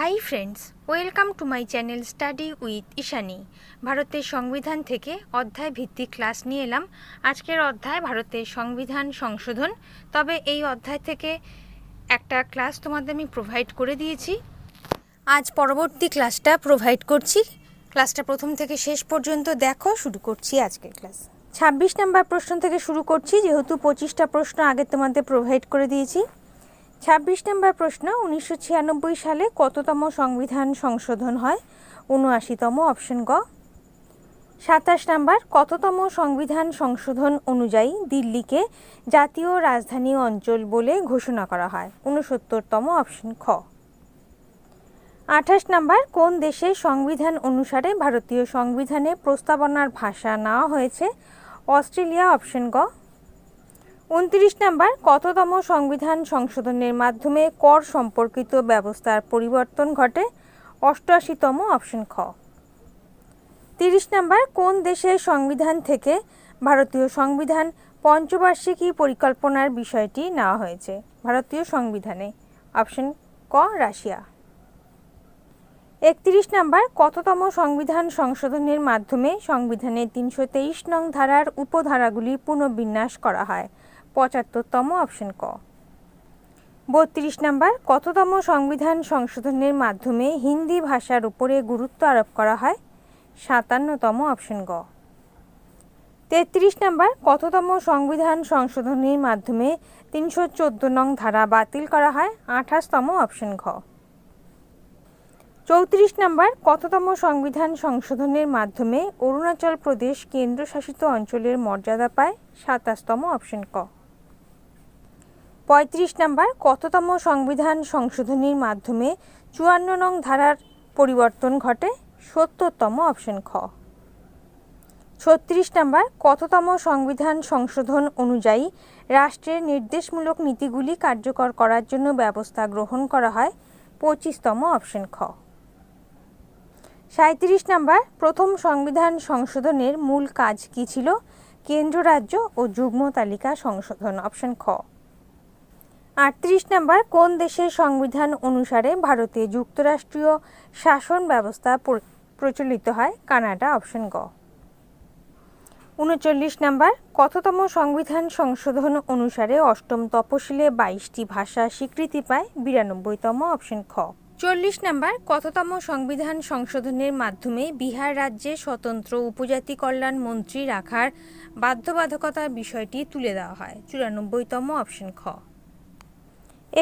Hi friends welcome to my channel study with Ishani ভারতের সংবিধান থেকে অধ্যায় ভিত্তিক ক্লাস নিয়ে এলাম। আজকের অধ্যায় ভারতের সংবিধান সংশোধন। তবে এই অধ্যায় থেকে একটা ক্লাস তোমাদের আমি প্রোভাইড করে দিয়েছি। আজ পরবর্তী ক্লাসটা প্রোভাইড করছি। ক্লাসটা প্রথম থেকে শেষ পর্যন্ত দেখো, শুরু করছি আজকের ক্লাস ছাব্বিশ নাম্বার প্রশ্ন থেকে শুরু করছি, যেহেতু পঁচিশটা প্রশ্ন আগে তোমাদের প্রোভাইড করে দিয়েছি। ছাব্বিশ নম্বর প্রশ্ন, উনিশশো ছিয়ানব্বই সালে কততম সংবিধান সংশোধন হয়? উনআশিতম অপশন গ। সাতাশ নাম্বার, কততম সংবিধান সংশোধন অনুযায়ী দিল্লিকে জাতীয় রাজধানী অঞ্চল বলে ঘোষণা করা হয়? উনসত্তরতম অপশন খ। আঠাশ নাম্বার, কোন দেশের সংবিধান অনুসারে ভারতীয় সংবিধানে প্রস্তাবনার ভাষা নেওয়া হয়েছে? অস্ট্রেলিয়া অপশন গ। উনত্রিশ নাম্বার, কততম সংবিধান সংশোধনের মাধ্যমে কর সম্পর্কিত ব্যবস্থার পরিবর্তন ঘটে? অষ্টআশিতম অপশন খ। তিরিশ নাম্বার, কোন দেশের সংবিধান থেকে ভারতীয় সংবিধান পঞ্চবার্ষিকী পরিকল্পনার বিষয়টি নেওয়া হয়েছে? ভারতীয় সংবিধানে। অপশন ক, রাশিয়া। একত্রিশ নাম্বার, কততম সংবিধান সংশোধনের মাধ্যমে সংবিধানের তিনশো তেইশ নং ধারার উপধারাগুলি পুনর্বিন্যাস করা হয়? পঁচাত্তরতম অপশন ক। বত্রিশ নাম্বার, কততম সংবিধান সংশোধনের মাধ্যমে হিন্দি ভাষার উপরে গুরুত্ব আরোপ করা হয়? সাতান্নতম অপশন গ। তেত্রিশ নাম্বার, কততম সংবিধান সংশোধনের মাধ্যমে তিনশো চোদ্দ নং ধারা বাতিল করা হয়? আঠাশতম অপশন ঘ। চৌত্রিশ নাম্বার, কততম সংবিধান সংশোধনের মাধ্যমে অরুণাচল প্রদেশ কেন্দ্রশাসিত অঞ্চলের মর্যাদা পায়? সাতাশতম অপশন ক। পঁয়ত্রিশ নাম্বার, কততম সংবিধান সংশোধনীর মাধ্যমে চুয়ান্ন নং ধারার পরিবর্তন ঘটে? সত্তরতম অপশন খ। ছত্রিশ নাম্বার, কততম সংবিধান সংশোধন অনুযায়ী রাষ্ট্রের নির্দেশমূলক নীতিগুলি কার্যকর করার জন্য ব্যবস্থা গ্রহণ করা হয়? পঁচিশতম অপশন খ। সাঁত্রিশ নাম্বার, প্রথম সংবিধান সংশোধনের মূল কাজ কী ছিল? কেন্দ্র, রাজ্য ও যুগ্ম তালিকা সংশোধন, অপশন খ। আটত্রিশ নাম্বার, কোন দেশের সংবিধান অনুসারে ভারতে যুক্তরাষ্ট্রীয় শাসন ব্যবস্থা প্রচলিত হয়? কানাডা, অপশন গ। উনচল্লিশ নাম্বার, কততম সংবিধান সংশোধন অনুসারে অষ্টম তপশিলে বাইশটি ভাষা স্বীকৃতি পায়? বিরানব্বইতম, অপশন খ। চল্লিশ নাম্বার, কততম সংবিধান সংশোধনের মাধ্যমে বিহার রাজ্যে স্বতন্ত্র উপজাতি কল্যাণ মন্ত্রী রাখার বাধ্যবাধকতার বিষয়টি তুলে দেওয়া হয়? চুরানব্বইতম, অপশন খ।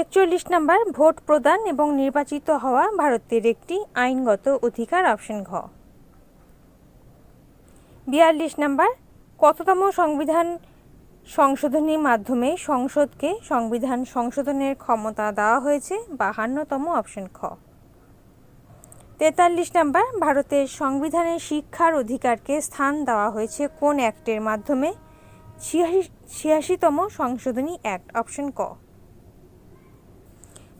একচল্লিশ নম্বর, ভোট প্রদান এবং নির্বাচিত হওয়া ভারতের একটি আইনগত অধিকার, অপশন ঘ। বিয়াল্লিশ নম্বর, কততম সংবিধান সংশোধনীর মাধ্যমে সংসদকে সংবিধান সংশোধনের ক্ষমতা দেওয়া হয়েছে? বাহান্নতম, অপশন খ। তেতাল্লিশ নম্বর, ভারতের সংবিধানের শিক্ষার অধিকারকে স্থান দেওয়া হয়েছে কোন অ্যাক্টের মাধ্যমে? ছিয়াশি, ছিয়াশিতম সংশোধনী অ্যাক্ট, অপশন ক।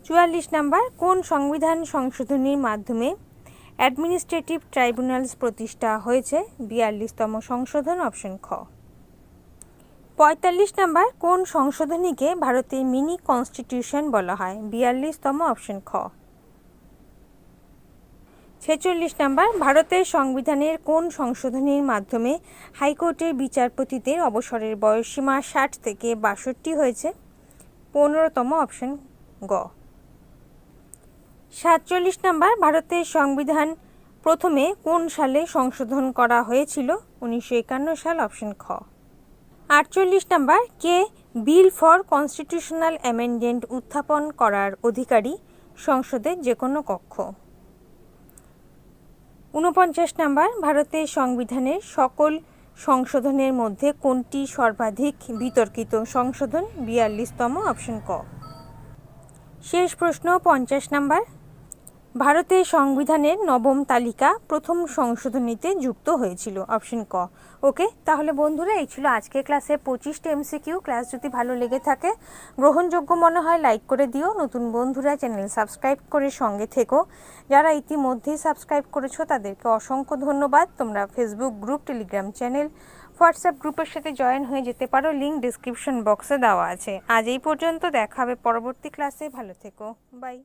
চুয়াল্লিশ নাম্বার, কোন সংবিধান সংশোধনীর মাধ্যমে অ্যাডমিনিস্ট্রেটিভ ট্রাইব্যুনালস প্রতিষ্ঠা হয়েছে? বিয়াল্লিশতম সংশোধন, অপশন খ। পঁয়তাল্লিশ নাম্বার, কোন সংশোধনীকে ভারতের মিনি কনস্টিটিউশন বলা হয়? বিয়াল্লিশতম, অপশন খ। ছেচল্লিশ নাম্বার, ভারতের সংবিধানের কোন সংশোধনীর মাধ্যমে হাইকোর্টের বিচারপতিদের অবসরের বয়সসীমা ষাট থেকে বাষট্টি হয়েছে? পনেরোতম, অপশন গ। সাতচল্লিশ নাম্বার ভারতের সংবিধান প্রথমে কোন সালে সংশোধন করা হয়েছিল? উনিশশো একান্ন সাল, অপশন খ। আটচল্লিশ নাম্বার, কে বিল ফর কনস্টিটিউশনাল অ্যামেন্ডেন্ট উত্থাপন করার অধিকারী সংসদের যে কোনো কক্ষ? ঊনপঞ্চাশ নাম্বার, ভারতের সংবিধানের সকল সংশোধনের মধ্যে কোনটি সর্বাধিক বিতর্কিত সংশোধন? বিয়াল্লিশতম, অপশন ক। শেষ প্রশ্ন, পঞ্চাশ নাম্বার ভারতের সংবিধানের নবম তালিকা প্রথম সংশোধনীতে যুক্ত হয়েছিল, অপশন ক। ওকে, তাহলে বন্ধুরা, এই ছিল আজকের ক্লাসে পঁচিশটা এমসিকিউ। ক্লাস যদি ভালো লেগে থাকে, গ্রহণযোগ্য মনে হয় লাইক করে দিও। নতুন বন্ধুরা, চ্যানেল সাবস্ক্রাইব করে সঙ্গে থেকো। যারা ইতিমধ্যেই সাবস্ক্রাইব করেছ, তাদেরকে অসংখ্য ধন্যবাদ। তোমরা Facebook group Telegram channel WhatsApp গ্রুপের সাথে জয়েন হয়ে যেতে পারো। লিঙ্ক ডিসক্রিপশন বক্সে দেওয়া আছে। আজ এই পর্যন্ত, দেখা হবে পরবর্তী ক্লাসে ভালো থেকো। বাই